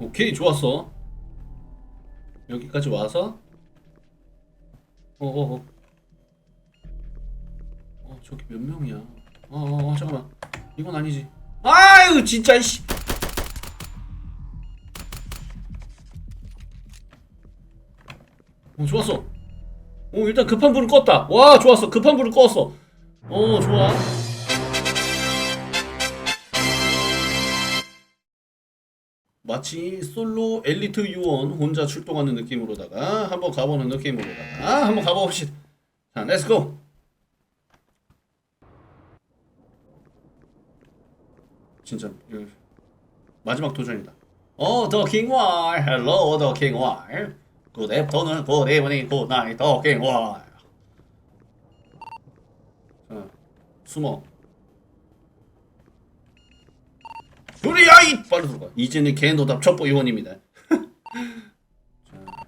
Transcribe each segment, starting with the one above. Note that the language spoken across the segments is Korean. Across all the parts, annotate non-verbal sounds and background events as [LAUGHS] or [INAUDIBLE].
오케이 좋았어. 여기까지 와서. 어어어. 어, 어, 저기 몇 명이야? 어어 어, 잠깐만. 이건 아니지. 아유 진짜 이씨. 어 좋았어. 어 일단 급한 불을 껐다. 와 좋았어. 급한 불을 껐어 어 좋아 마치 솔로 엘리트 요원 혼자 출동하는 느낌으로다가 한번 가보는 느낌으로다가 한번 가봅시다. 자, 렛츠고. 진짜 이거 마지막 도전이다. 어, 더 킹왈, 헬로 더 킹왈. 굿 애프터는 굿 이브닝 굿 나잇 더 킹왈. 자, 숨어. 우리 아이 빨리 들어가. 이제는 개노답 첩보 요원입니다. 자, [LAUGHS]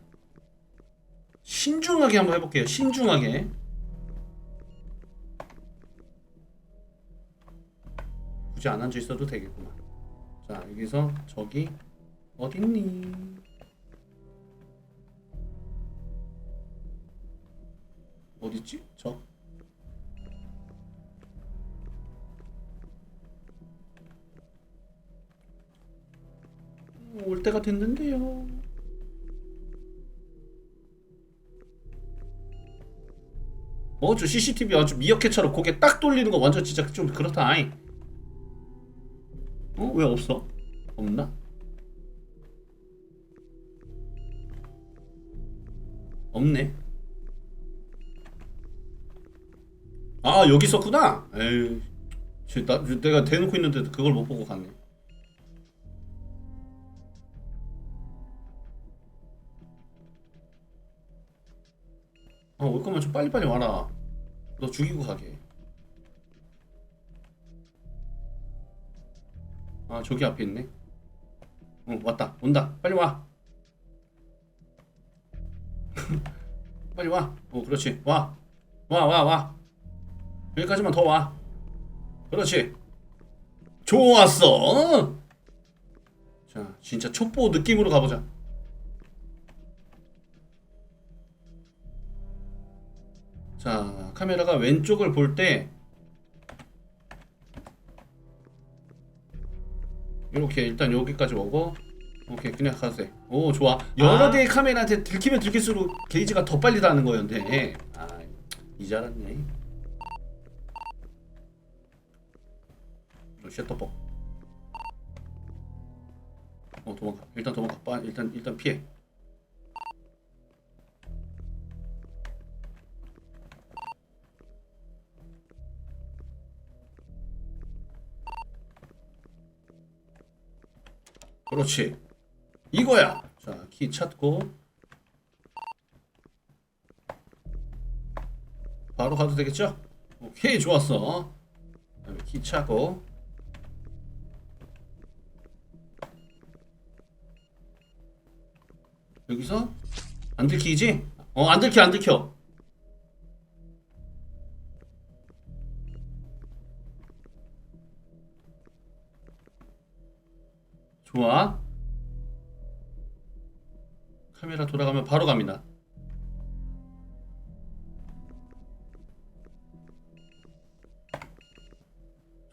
신중하게 한번 해볼게요. 신중하게. 굳이 안 앉아 있어도 되겠구만. 자 여기서 저기 어딨니? 됐는데요. 어, 저 CCTV 아주 미어캣처럼 고개 딱 돌리는 거 완전 진짜 좀 그렇다. 아이. 어, 왜 없어? 없나? 없네. 아, 여기 있었구나. 쟤, 나, 내가 대놓고 있는데 그걸 못 보고 갔네. 아, 올 거면 좀 빨리빨리 와라. 너 죽이고 가게. 아, 저기 앞에 있네. 어, 왔다. 온다. 빨리 와. [LAUGHS] 빨리 와. 어, 그렇지. 와. 와, 와, 와. 여기까지만 더 와. 그렇지. 좋았어. 자, 진짜 촉보 느낌으로 가보자. 자, 카메라가 왼쪽을 볼 때 이렇게 일단 여기까지 오고 오케이 그냥 돼. 오 좋아. 여러 아. 대의 카메라한테 들키면 들킬수록 게이지가 더 빨리 닿는 거였는데. 아 이제 알았네. 너 셔터벅. 어 도망가. 일단 도망가. 빠 일단 일단 피해. 그렇지. 이거야. 자, 키 찾고 바로 가도 되겠죠? 오케이, 좋았어. 그다음에 키 찾고 여기서 안 들키지? 어, 안 들켜, 안 들켜. 좋아. 카메라 돌아가면 바로 갑니다.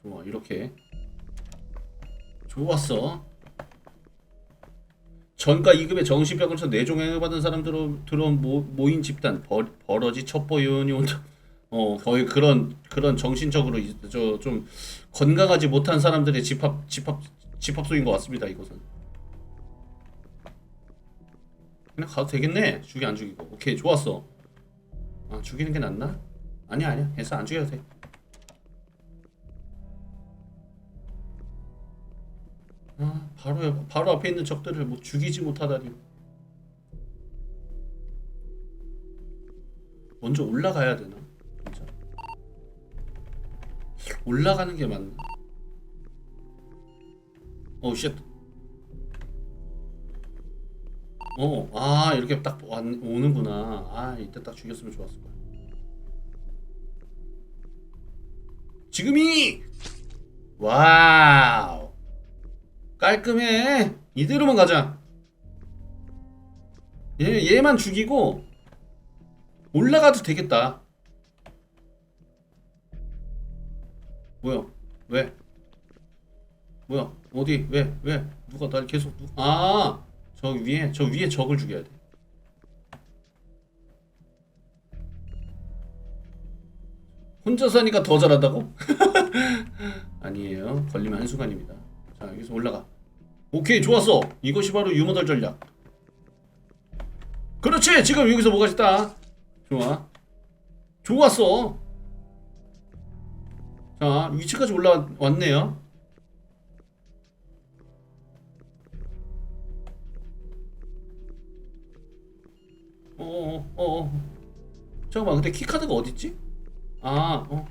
좋아, 이렇게. 좋았어. 전과 2급의 정신병원에서 뇌종양을 받은 사람들로 들어온 모, 모인 집단 버, 버러지 첩보 요원이 온다. 어 거의 그런 그런 정신적으로 저 좀 건강하지 못한 사람들의 집합 집합 집합소인 것 같습니다 이곳은. 그냥 가도 되겠네. 죽이 안 죽이고. 오케이 좋았어. 아 죽이는 게 낫나? 아니야 아니야. 해서 안 죽여도 돼. 아 바로 바로 앞에 있는 적들을 뭐 죽이지 못하다니. 먼저 올라가야 되나? 진짜. 올라가는 게 맞나? 오 쉣. 어, 아 이렇게 딱 왔, 오는구나. 아 이때 딱 죽였으면 좋았을 거야. 지금이 와우 깔끔해. 이대로만 가자. 얘 얘만 죽이고 올라가도 되겠다. 어디? 왜? 왜? 누가 날 계속 누... 아, 저 위에 저 위에 적을 죽여야 돼. 혼자 사니까 더 잘한다고? [LAUGHS] 아니에요. 걸리면 한순간입니다. 자, 여기서 올라가. 오케이, 좋았어. 이것이 바로 유머덜 전략. 그렇지! 지금 여기서 뭐가 있다. 좋아. 좋았어. 자, 위치까지 올라왔네요. 어어어 어, 어. 잠깐만 근데 키카드가 어딨지? 아 어.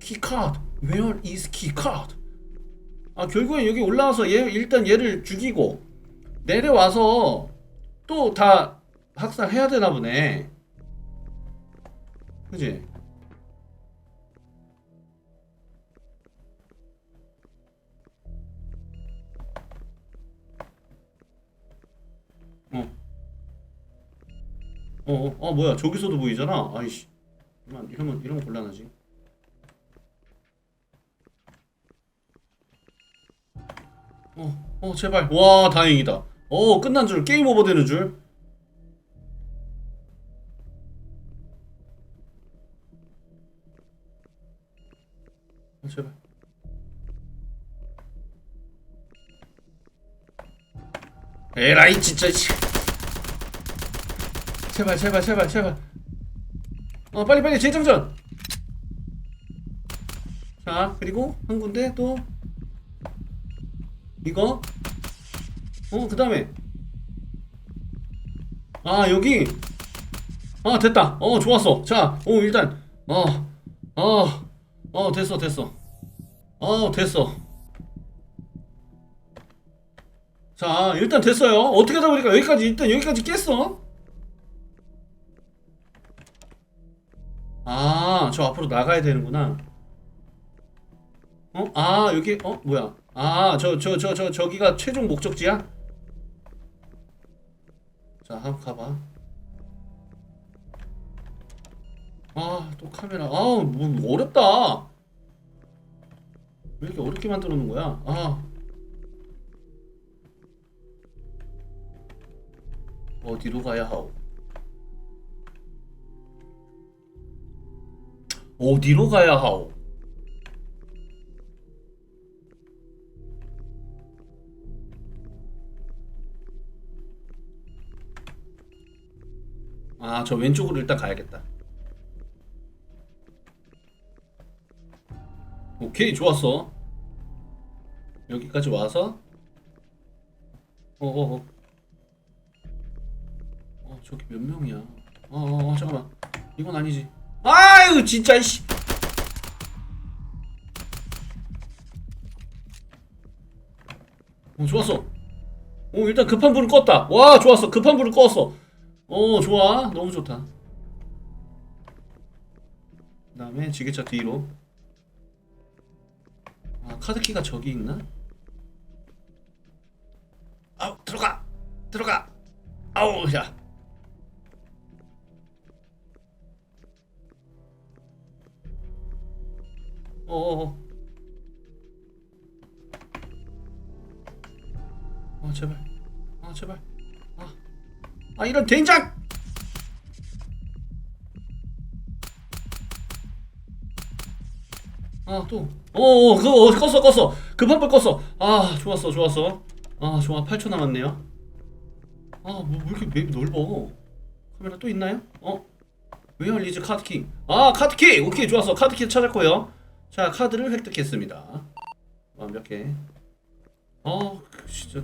키카드 Where is 키카드 아 결국엔 여기 올라와서 얘 일단 얘를 죽이고 내려와서 또 다 학살해야 되나 보네 그지? 어, 어, 어, 뭐야, 저기서도 보이잖아. 아이씨. 이러면, 이러면, 이러면 곤란하지. 어, 어, 제발. 와, 다행이다. 어, 끝난 줄, 게임 오버 되는 줄. 어, 제발. 에라이, 진짜, 씨. 제발 제발 제발 제발. 어 빨리 빨리 재장전. 자 그리고 한 군데 또 이거. 어 그 다음에. 아 여기. 아 됐다. 어 좋았어. 자어 일단. 어어 어 됐어 됐어. 어 됐어. 자 일단 됐어요. 어떻게 하다 보니까 여기까지 일단 여기까지 깼어 아, 저 앞으로 나가야 되는구나. 어? 아, 여기, 어? 뭐야? 아, 저, 저, 저, 저, 저기가 최종 목적지야? 자, 한번 가봐. 아, 또 카메라. 아, 뭐, 어렵다. 왜 이렇게 어렵게 만들어 놓은 거야? 아. 어디로 가야 하오? 어디로 가야 하오? 아, 저 왼쪽으로 일단 가야겠다. 오케이, 좋았어. 여기까지 와서 어어어 어, 어, 저기 몇 명이야? 어어 어, 잠깐만. 이건 아니지. 아유 진짜 씨. 어 좋았어. 오 일단 급한 불을 껐다. 와 좋았어. 급한 불을 껐어. 어 좋아. 너무 좋다. 그다음에 지게차 뒤로. 아 카드키가 저기 있나? 아우 들어가 들어가. 아우 야. 어어어. 어 제발. 아 제발. 아. 아 이런 된장. 아 또. 어어 그거 어, 껐어 껐어. 급한 불 껐어. 아 좋았어 좋았어. 아 좋아 8초 남았네요. 아뭐 왜 이렇게 맵이 넓어? 카메라 또 있나요? 어? 웨어 리즈 카드키. 아 카드키. 오케이 좋았어 카드키 찾았고요. 자 카드를 획득했습니다. 완벽해 어 진짜.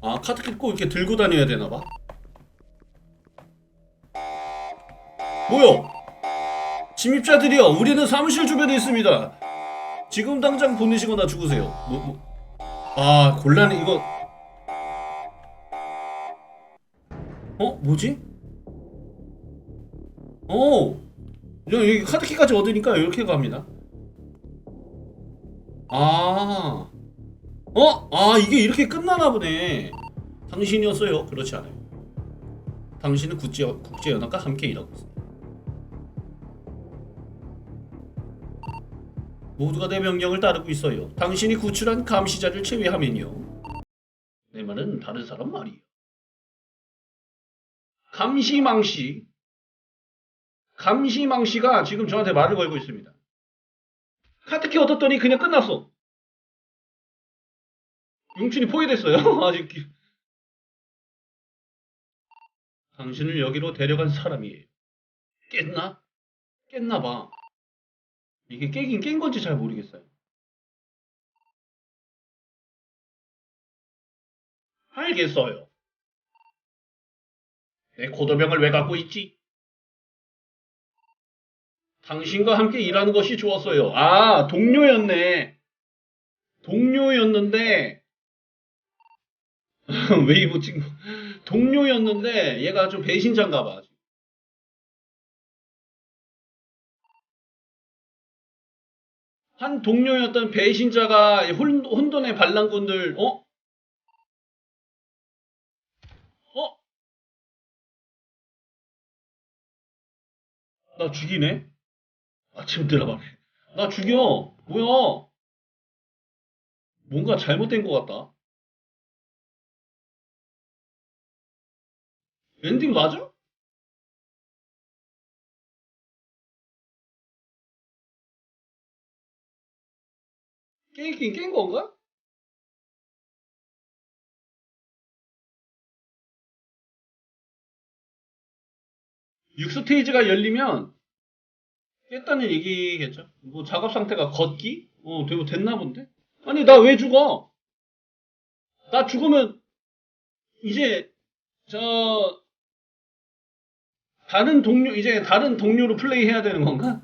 아 카드키 꼭 이렇게 들고 다녀야 되나봐? 뭐요? 침입자들이요 우리는 사무실 주변에 있습니다. 지금 당장 보내시거나 죽으세요. 뭐, 뭐. 아 곤란해 이거. 어? 뭐지? 어! 야, 여기 카드키까지 얻으니까 이렇게 갑니다. 아. 어? 아, 이게 이렇게 끝나나 보네. 당신이었어요. 그렇지 않아요. 당신은 국제, 국제연합과 함께 일하고 있습니다. 모두가 내 명령을 따르고 있어요. 당신이 구출한 감시자를 제외하면요. 내 말은 다른 사람 말이에요. 감시망씨. 감시망 씨가 지금 저한테 말을 걸고 있습니다. 카트키 얻었더니 그냥 끝났어. 용춘이 포위됐어요. [LAUGHS] 아직. 당신을 여기로 데려간 사람이에요. 깼나? 깼나 봐. 이게 깨긴 깬 건지 잘 모르겠어요. 알겠어요. 내 코도병을 왜 갖고 있지? 당신과 함께 일하는 것이 좋았어요. 아, 동료였네. 동료였는데, [LAUGHS] 웨이브 친구. 동료였는데, 얘가 좀 배신자인가 봐. 한 동료였던 배신자가 혼, 혼돈의 반란군들, 어? 어? 나 죽이네? 아침 들어가네. 나 죽여! 뭐야? 뭔가 잘못된 것 같다. 엔딩 맞아? 깨긴 깬 건가? 육스테이지가 열리면 깼다는 얘기겠죠. 뭐 작업 상태가 걷기? 어, 되고 됐나 본데? 아니, 나 왜 죽어? 나 죽으면 이제 저 다른 동료 이제 다른 동료로 플레이 해야 되는 건가?